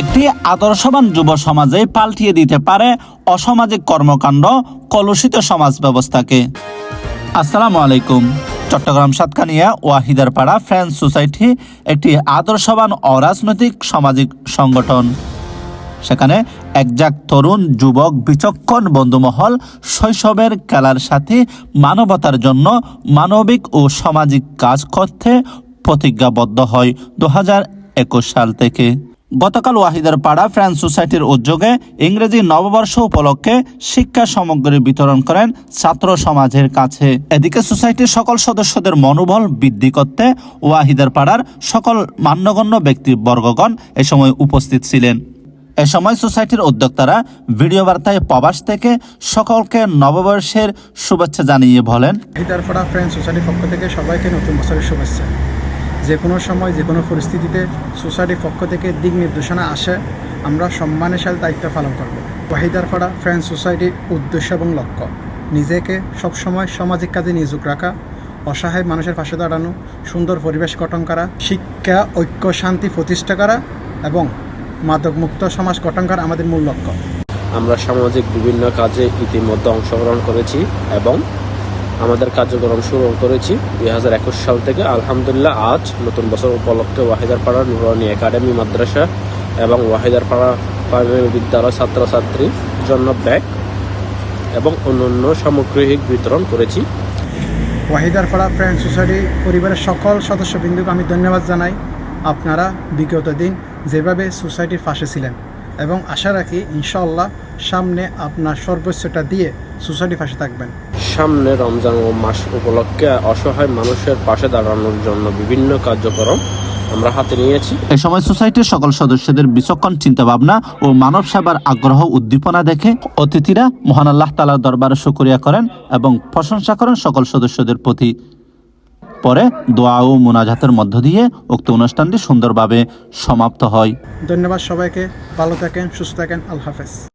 একটি আদর্শবান যুব সমাজে পাল্টিয়ে দিতে পারে অসামাজিক কর্মকাণ্ড কলুষিত সমাজ ব্যবস্থাকে। আসসালামু আলাইকুম। চট্টগ্রাম সাতকানিয়া ওয়াহিদার পাড়া ফ্রেন্ডস সোসাইটি একটি আদর্শবান অরাজনৈতিক সামাজিক সংগঠন। সেখানে একজাক তরুণ, যুবক, বিচক্ষণ বন্ধুমহল, শৈশবের খেলার সাথে মানবতার জন্য মানবিক ও সামাজিক কাজ করতে প্রতিজ্ঞাবদ্ধ হয় দু সাল থেকে। গতকাল ওয়াহিদার পাড়া ফ্রেন্স সোসাইটির উদ্যোগে ইংরেজি নববর্ষ উপলক্ষে শিক্ষা সামগ্রী বিতরণ করেন ছাত্র সমাজের কাছে। এদিকে সোসাইটির সকল সদস্যদের মনোবল বৃদ্ধি করতে ওয়াহিদার পাড়ার সকল মান্যগণ্য ব্যক্তিবর্গগণ এ সময় উপস্থিত ছিলেন। এ সময় সোসাইটির উদ্যোক্তারা ভিডিও বার্তায় প্রবাস থেকে সকলকে নববর্ষের শুভেচ্ছা জানিয়ে বলেন। ফ্রেন্ড সোসাইটির পক্ষ থেকে সবাইকে নতুন বছরের শুভেচ্ছা। যে কোনো সময় যে কোনো পরিস্থিতিতে সোসাইটির পক্ষ থেকে দিক নির্দেশনা আসে, আমরা সম্মানের সাথে দায়িত্ব পালন করব। ওয়াহিদারপাড়া ফ্রেন্ড সোসাইটির উদ্দেশ্য এবং লক্ষ্য, নিজেকে সবসময় সামাজিক কাজে নিয়োগ রাখা, অসহায় মানুষের পাশে দাঁড়ানো, সুন্দর পরিবেশ গঠন করা, শিক্ষা, ঐক্য, শান্তি প্রতিষ্ঠা করা এবং মাদকমুক্ত সমাজ গঠন করা আমাদের মূল লক্ষ্য। আমরা সামাজিক বিভিন্ন কাজে ইতিমধ্যে অংশগ্রহণ করেছি এবং আমাদের কার্যক্রম শুরু করেছি দুই হাজার একুশ সাল থেকে। আলহামদুলিল্লাহ, আজ নতুন বছর উপলক্ষে ওয়াহিদারপাড়া নুরানি একাডেমি মাদ্রাসা এবং ওয়াহিদারপাড়া প্রাইমারি বিদ্যালয় ছাত্রছাত্রীর জন্য ব্যাগ এবং অন্যান্য সামগ্রিক বিতরণ করেছি। ওয়াহিদারপাড়া ফ্রেন্ড সোসাইটি পরিবারের সকল সদস্যবৃন্দুকে আমি ধন্যবাদ জানাই। আপনারা বিগত দিন যেভাবে সোসাইটির পাশে ছিলেন এবং আশা রাখি ইনশাআল্লাহ সামনে আপনার সর্বোচ্চটা দিয়ে সোসাইটির পাশে থাকবেন। সামনে রমজান ও মাস উপলক্ষে অসহায় মানুষের পাশে দাঁড়ানোর জন্য বিভিন্ন কার্যক্রম আমরা হাতে নিয়েছি। এ সময় সোসাইটির সকল সদস্যদের বিচক্ষণ চিন্তাভাবনা ও মানব সেবার আগ্রহ উদ্দীপনা দেখে অতিথিরা মহান আল্লাহ তালার দরবারে শুকরিয়া করেন এবং প্রশংসা করেন সকল সদস্যদের প্রতি। পরে দোয়া ও মোনাজাতের মধ্য দিয়ে উক্ত অনুষ্ঠানটি সুন্দরভাবে সমাপ্ত হয়। ধন্যবাদ সবাইকে। ভালো থাকেন সুস্থ থাকেন। আল্লাহ হাফেজ।